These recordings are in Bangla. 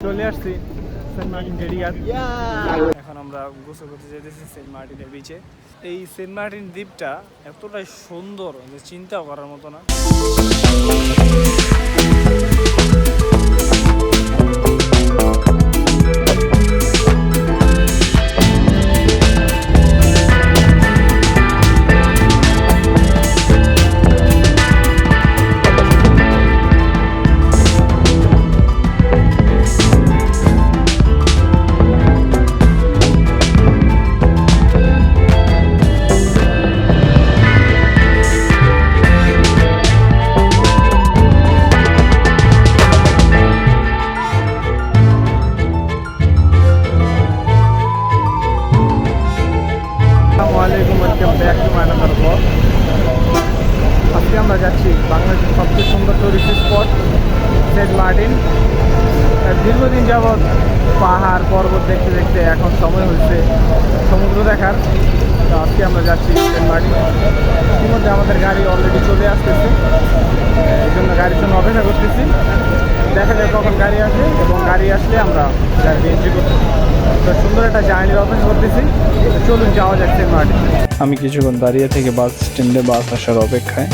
চলে আসছি সেন্ট মার্টিন টেরিয়ার এখন আমরা গোসল করতে যেতেছি সেন্ট মার্টিনের বিচে এই সেন্ট মার্টিন দ্বীপটা এতটাই সুন্দর যে চিন্তা করার মতো না। পাহাড় পর্বত দেখতে দেখতে এখন সময় হচ্ছে সমুদ্র দেখার। তো আজকে আমরা যাচ্ছি মার্টিন। ইতিমধ্যে আমাদের গাড়ি অলরেডি চলে আসতেছে। এই জন্য গাড়ির জন্য অপেক্ষা করতেছি। দেখা যায় কখন গাড়ি আসে এবং গাড়ি আসলে আমরা গাড়ি এন্ট্রি করতে তো সুন্দর একটা জার্নির অপেক্ষা করতেছি। চলুন যাওয়া যাক সেন্ট আমি কিছুক্ষণ দাঁড়িয়ে থেকে বাস স্ট্যান্ডে বাস আসার অপেক্ষায়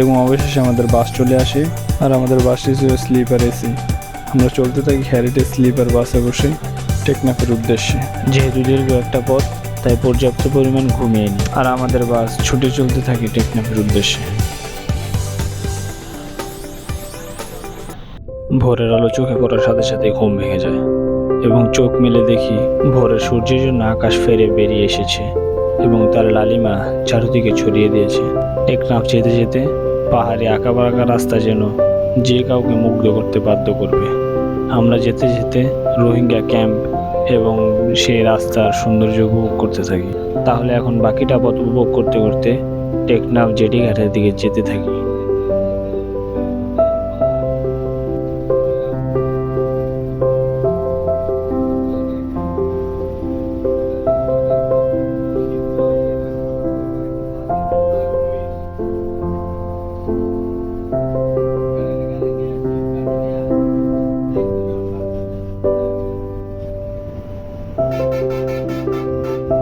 এবং অবশেষে আমাদের বাস চলে আসে। আর আমাদের বাসটি ছিল স্লিপার এসি। আমরা চলতে থাকি হ্যারিটেজ স্লিপার বাসে বসে টেকনাফের উদ্দেশ্যে। যেহেতু দীর্ঘ একটা পথ তাই পর্যাপ্ত পরিমাণ ঘুমিয়ে নিই আর আমাদের বাস ছুটে চলতে থাকে টেকনাফের উদ্দেশ্যে। ভোরের আলো চোখে পড়ার সাথে সাথে ঘুম ভেঙে যায় এবং চোখ মেলে দেখি ভোরের সূর্যের জন্য আকাশ ফেরে বেরিয়ে এসেছে এবং তার লালিমা চারদিকে ছড়িয়ে দিয়েছে। টেকনাফ যেতে যেতে পাহাড়ে আঁকা বাঁকা রাস্তা যেন যে কাউকে মুগ্ধ করতে বাধ্য করবে। আমরা যেতে যেতে রোহিঙ্গা ক্যাম্প এবং সেই রাস্তার সৌন্দর্য উপভোগ করতে থাকি। তাহলে এখন বাকিটা পথ উপভোগ করতে করতে টেকনাফ জেটি ঘাটের দিকে যেতে থাকি। Música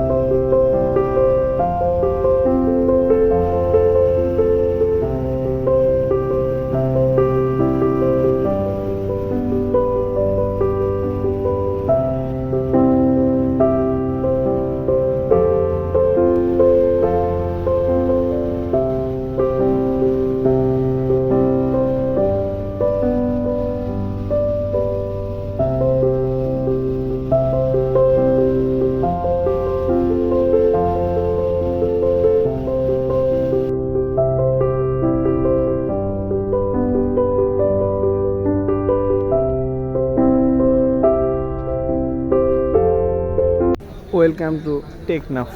ওয়েলকাম টু টেকনাফ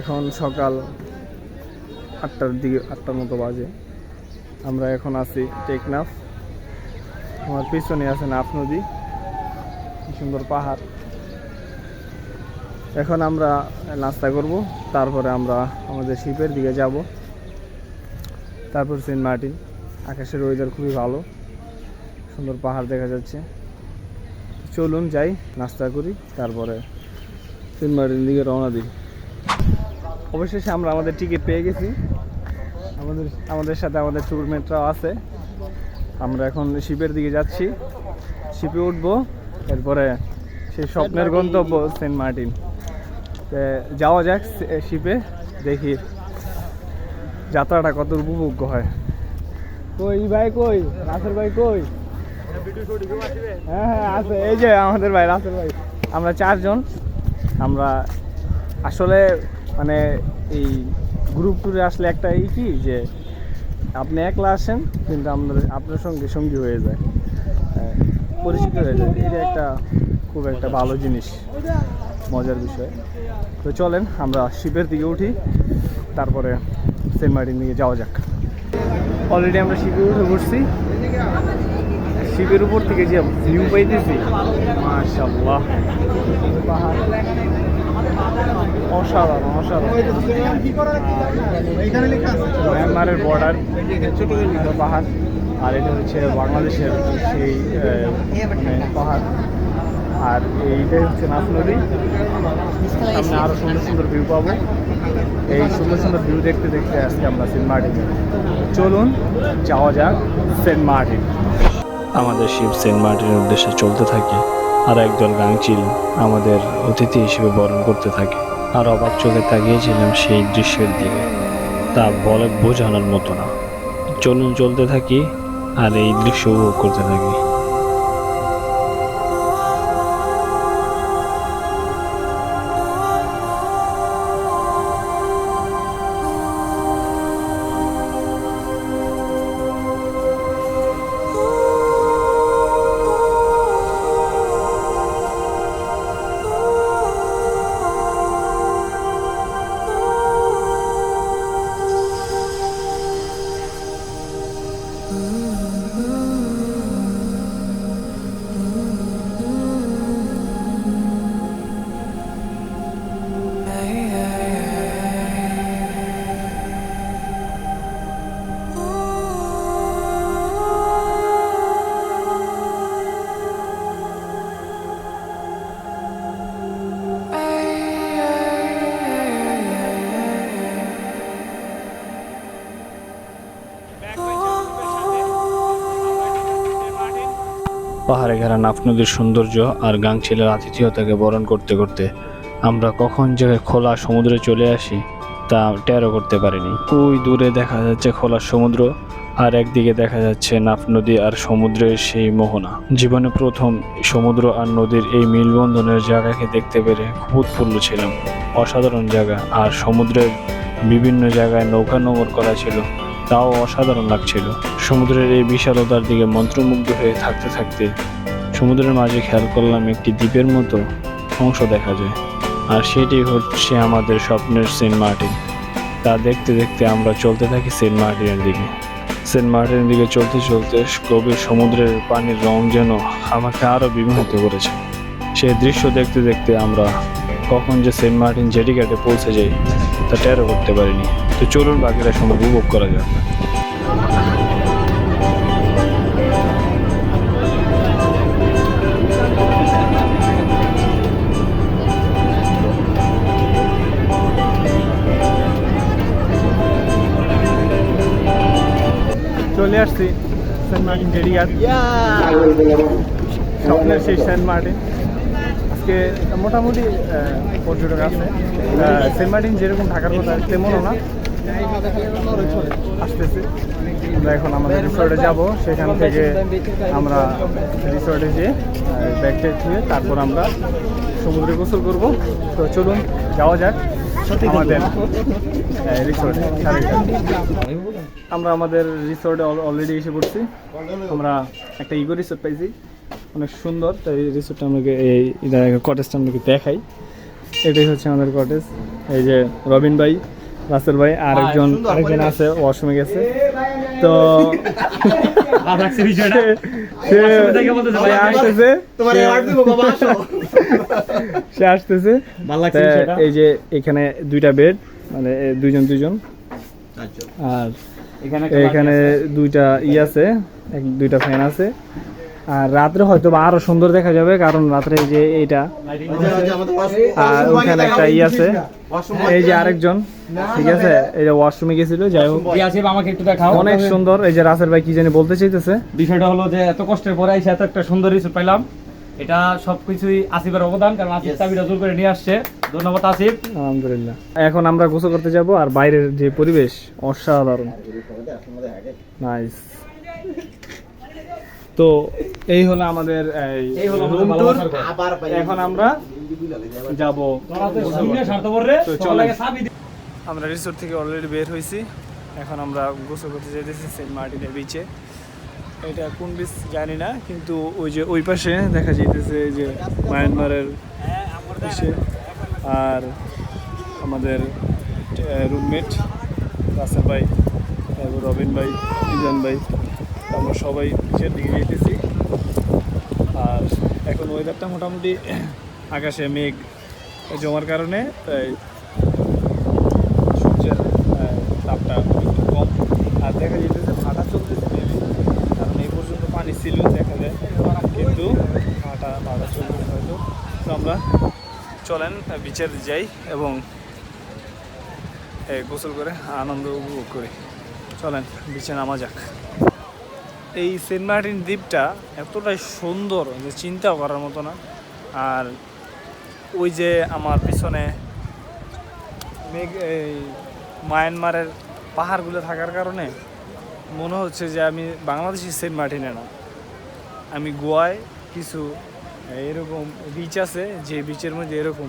এখন সকাল আটটার দিকে, আটটার মতো বাজে। আমরা এখন আছি টেকনাফ। আমার পিছনে আছে নাফ নদী। সুন্দর পাহাড়। এখন আমরা নাস্তা করব, তারপরে আমরা আমাদের শিপের দিকে যাব। তারপর সেন্ট মার্টিন। আকাশের ওয়েদার খুবই ভালো। সুন্দর পাহাড় দেখা যাচ্ছে। চলুন যাই নাস্তা করি তারপরে সেন্ট মার্টিন দিকে রওনা দিই। অবশেষে আমরা আমাদের টিকিট পেয়ে গেছি। আমাদের আমাদের সাথে আমাদের ট্যুরমেটরাও আছে। আমরা এখন শিপের দিকে যাচ্ছি। শিপে উঠবো এরপরে সেই স্বপ্নের গন্তব্য সেন্ট মার্টিন। যাওয়া যাক শিপে দেখি যাত্রাটা কত উপভোগ্য হয়। কই ভাই কই? রাসেল ভাই কই? হ্যাঁ হ্যাঁ আছে। এই যে আমাদের ভাই রাসেল ভাই। আমরা চারজন। আমরা আসলে মানে এই গ্রুপ ট্যুরে আসলে একটা এই কি যে আপনি একলা আসেন কিন্তু আপনার আপনার সঙ্গে সঙ্গী হয়ে যায়। হ্যাঁ, পরিচিত হয়ে যায়। এটা একটা খুব একটা ভালো জিনিস মজার বিষয়। তো চলেন আমরা শিপের দিকে উঠি। তারপরে সেন্ট মার্টিন দিকে যাওয়া যাক। অলরেডি আমরা শিপে উঠে বসছি। শিপের উপর থেকে যে ভিউ পাইতেছি মাশাল্লাহ মায়ানমারের বর্ডার পাহাড়, আর এটা হচ্ছে বাংলাদেশের সেই মানে পাহাড়। আর এইটাই হচ্ছে নাফ নদী। সামনে আরও সুন্দর সুন্দর ভিউ পাবো। এই সুন্দর সুন্দর ভিউ দেখতে দেখতে আজকে আমরা সেন্ট মার্টিনে। চলুন, যাওয়া যাক সেন্ট মার্টিন। আমাদের শিব সেন্ট মার্টিনের উদ্দেশ্যে চলতে থাকে আর একদল গাংচিল আমাদের অতিথি হিসেবে বরণ করতে থাকে। আর অবাক চোখে তাকিয়েছিলাম সেই দৃশ্যের দিকে। তা বলে বোঝানোর মতো না। চলুন চলতে থাকি আর এই দৃশ্য উপভোগ করতে থাকি। পাহাড়ে ঘেরা নাফ নদীর সৌন্দর্য আর গাংচিলের আতিথেয়তাকে বরণ করতে করতে আমরা কখন যে খোলা সমুদ্রে চলে আসি তা টেরো করতে পারিনি। ওই দূরে দেখা যাচ্ছে খোলা সমুদ্র আর একদিকে দেখা যাচ্ছে নাফ নদী আর সমুদ্রের সেই মোহনা। জীবনে প্রথম সমুদ্র আর নদীর এই মিলবন্ধনের জায়গাকে দেখতে পেরে খুব উৎফুল্ল ছিলাম। অসাধারণ জায়গা আর সমুদ্রের বিভিন্ন জায়গায় নৌকা নোঙর করা ছিল। তাও অসাধারণ লাগছিল। সমুদ্রের এই বিশালতার দিকে মন্ত্রমুগ্ধ হয়ে থাকতে থাকতে সমুদ্রের মাঝে খেয়াল করলাম একটি দ্বীপের মতো অংশ দেখা যায়। আর সেটি হচ্ছে আমাদের স্বপ্নের সেন্ট মার্টিন। তা দেখতে দেখতে আমরা চলতে থাকি সেন্ট মার্টিনের দিকে। সেন্ট মার্টিনের দিকে চলতে চলতে গভীর সমুদ্রের পানির রং যেন আমাকে আরও বিমোহিত করেছে। সেই দৃশ্য দেখতে দেখতে আমরা কখন যে সেন্ট মার্টিন জেডিঘাটে পৌঁছে যাই তা টেরো করতে পারিনি। তো চলুন বাকিটা সময় উপভোগ করা যাক। চলে আসছি সেন্ট মার্টিন জেডিঘাট স্বপ্নের সেই সেন্ট মার্টিন। আজকে মোটামুটি পর্যটক আছে। সেন্ট মার্টিন যেরকম ঢাকার কথা, তেমনও না। আসতেছে। আমরা এখন আমাদের রিসোর্টে যাব। সেখান থেকে আমরা রিসোর্টে যেয়ে ব্যাগ ট্যাগ ধুয়ে তারপর আমরা সমুদ্রে গোসল করব। তো চলুন যাওয়া যাক আমাদের রিসোর্টে আমরা আমাদের রিসোর্টে অলরেডি এসে পড়ছি। আমরা একটা ইগো রিসোর্ট পাইছি। অনেক সুন্দর। তো এই রিসোর্টটা আমাকে এই কটেজটা আমাকে দেখাই। এটাই হচ্ছে আমাদের কটেজ এই যে রবিন ভাই রাসেল ভাই আরেকজন আরেকজন আছে ওয়াশরুমে গেছে। তো সে- আসতেছে। তোমার অ্যাওয়ার্ড দেবো বাবা আসো। সে আসতেছে। তা এই যে এখানে দুইটা বেড মানে দুইজন দুইজন। আর এখানে দুইটা ই আছে দুইটা ফ্যান আছে। আর রাত্রে হয়তো বা আরও সুন্দর দেখা যাবে কারণ রাত্রে যে এইটা আর ওখানে একটা ই আছে। এই যে আরেকজন ঠিক আছে? এই যে ওয়াশরুমে গেছিল যাই হোক। আমাকে একটু দেখাও। অনেক সুন্দর এই যে রাসেল ভাই কি জানি বলতে চাইতেছে। বিষয়টা হলো যে এত কষ্টের পরে এসে এত একটা সুন্দর রিসোর্ট পাইলাম। এটা সবকিছুই আসিফের অবদান কারণ আসিফ চাবিটা জোর করে নিয়ে আসছে। ধন্যবাদ আসিফ। আলহামদুলিল্লাহ। এখন আমরা গোসল করতে যাব আর বাইরের যে পরিবেশ অসাধারণ। নাইস তো এই হলো আমাদের এখন আমরা যাব আমরা রিসোর্ট থেকে অলরেডি বের হয়েছি। এখন আমরা গোসল করতে যেতেছি সেন্ট মার্টিনের বিচে এটা কোন বিচ জানি না কিন্তু ওই যে ওই পাশে দেখা যাইতেছে এই যে মায়ানমারের ইসে আর আমাদের রুমমেট রাসেল ভাই তারপর রবিন ভাই ইজান ভাই। আমরা সবাই পিছের দিকে যেতেছি আর এখন ওয়েদারটা মোটামুটি আকাশে মেঘ জমার কারণে, তাই সূর্যের তাপটা একটু কম। আর দেখা যেতেছে ভাটা চলতেছে মেবি কারণ এই পর্যন্ত পানি ছিল, দেখা যায়। কিন্তু ভাটা ভাটা চলতেছে হয়তো। তো আমরা চলেন বিচের যাই এবং গোসল করে আনন্দ উপভোগ করি। চলেন বিচে নামা যাক। এই সেন্ট মার্টিন দ্বীপটা এতটাই সুন্দর যে চিন্তাও করার মতো না। আর ওই যে আমার পিছনে মেঘ, এই মায়ানমারের পাহাড়গুলো থাকার কারণে মনে হচ্ছে যে আমি বাংলাদেশি সেন্ট মার্টিনে না। আমি গোয়ায় কিছু এরকম বিচ আছে, যে বিচের মধ্যে এরকম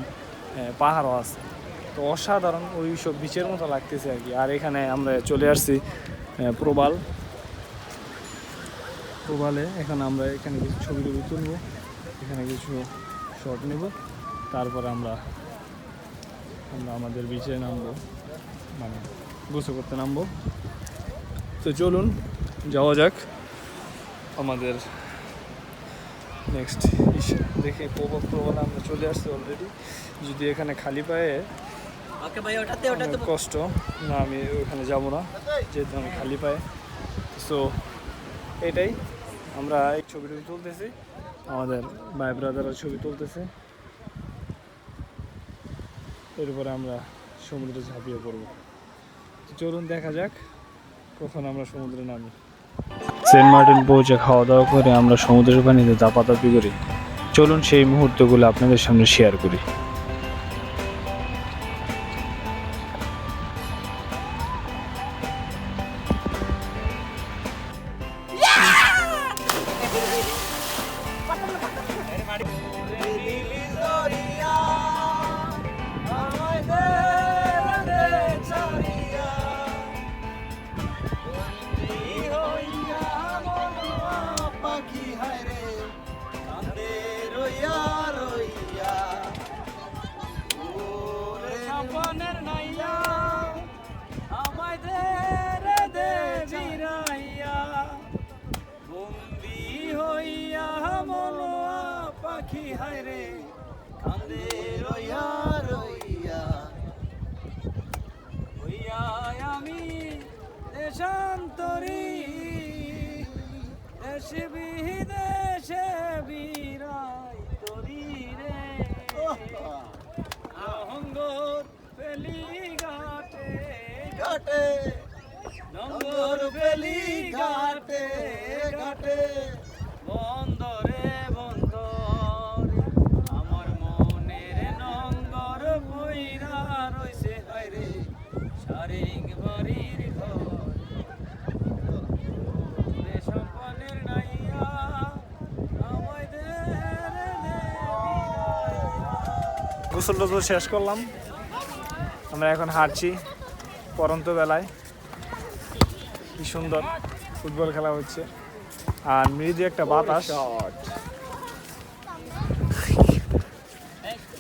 পাহাড়ও আছে। তো অসাধারণ ওই সব বিচের মতো লাগতেছে আর কি। আর এখানে আমরা চলে আসছি প্রবাল। প্রবালে এখানে আমরা এখানে কিছু ছবি টবি তুলবো। এখানে কিছু শট নেব। তারপরে আমরা আমরা আমাদের বিচে নামবো। মানে গোসল করতে নামবো। তো চলুন যাওয়া যাক আমাদের নেক্সট দেখে প্রভাব প্রবল আমরা চলে আসছি অলরেডি যদি এখানে খালি পায়ে কষ্ট না আমি ওখানে যাব না যেহেতু আমি খালি পায়ে। সো এটাই। আমরা এই ছবিটা তুলতেছি। আমাদের ভাই ব্রাদাররা ছবি তুলতেছে। এরপরে আমরা সমুদ্রে ঝাঁপিয়ে পড়ব। চলুন দেখা যাক কখন আমরা সমুদ্রে নামি। সেন্ট মার্টিন পৌঁছে খাওয়া দাওয়া করে আমরা সমুদ্রের পানিতে দাপাদাপি করি। চলুন সেই মুহূর্তগুলো আপনাদের সামনে শেয়ার করি। ঘাটে। নঙ্গর পেলি ঘাটে ঘাটে। বন্দরে বন্দরে আমার মনের নঙ্গর বইরা রইছে হায়রে সারিং বাড়ির ঘর। সম্পনের নাইয়া। গোসল টোসল শেষ করলাম। আমরা এখন হাঁটছি। পরন্ত বেলায় কি সুন্দর ফুটবল খেলা হচ্ছে। আর মৃদু একটা বাতাস।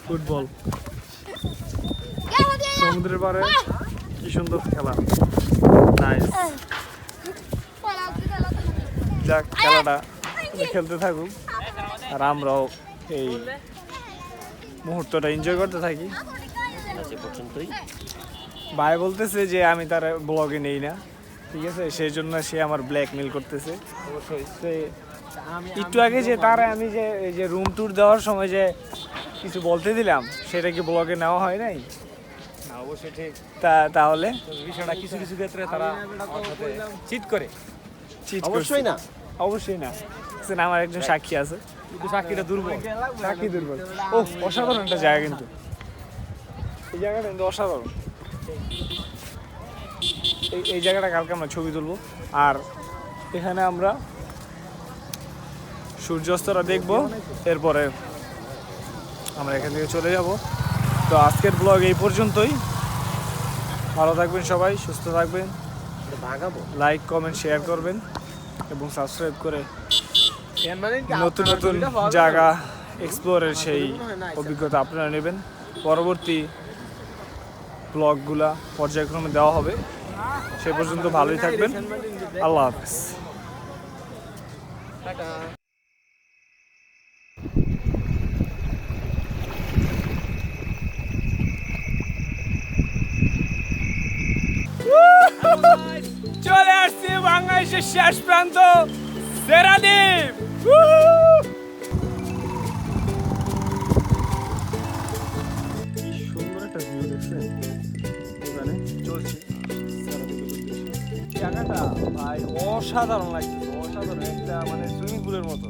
ফুটবল। সমুদ্রের পারে কি সুন্দর খেলা। নাইস যাক খেলাটা খেলতে থাকুক। আর আমরাও এই মুহূর্তটা এনজয় করতে থাকি। ভাই বলতেছে যে আমি তার ব্লগে নেই না ঠিক আছে? সেই জন্য সে আমার ব্ল্যাকমেল করতেছে। অবশ্যই। সে একটু আগে যে তার আমি যে এই যে রুম ট্যুর দেওয়ার সময় যে কিছু বলতে দিলাম সেটা কি ব্লগে নেওয়া হয় নাই? অবশ্যই ঠিক। তা তাহলে? বিষয়টা কিছু কিছু ক্ষেত্রে তারা আমার চিট করে। Cheat অবশ্যই না। অবশ্যই না। আমার একজন সাক্ষী আছে। কিন্তু সাক্ষীটা দুর্বল। সাক্ষী দুর্বল। ও অসাধারণ একটা জায়গা কিন্তু। এই জায়গাটা কিন্তু অসাধারণ। এই জায়গাটা কালকে আমরা ছবি তুলবো। আর এখানে আমরা সূর্যাস্তটা দেখব। এরপরে আমরা এখান থেকে চলে যাব। তো আজকের ব্লগ এই পর্যন্তই। ভালো থাকবেন সবাই, সুস্থ থাকবেন। লাইক কমেন্ট শেয়ার করবেন এবং সাবস্ক্রাইব করে নতুন নতুন জায়গা এক্সপ্লোরের সেই অভিজ্ঞতা আপনারা নেবেন। পরবর্তী ব্লগগুলা পর্যায়ক্রমে দেওয়া হবে। সে পর্যন্ত ভালোই থাকবেন। আল্লাহ হাফেজ। চলে আসছি বাংলাদেশের শেষ প্রান্ত, সেরাদ্বীপ। জায়গাটা ভাই অসাধারণ লাগছে অসাধারণ একটা মানে সুইমিং পুলের মতো।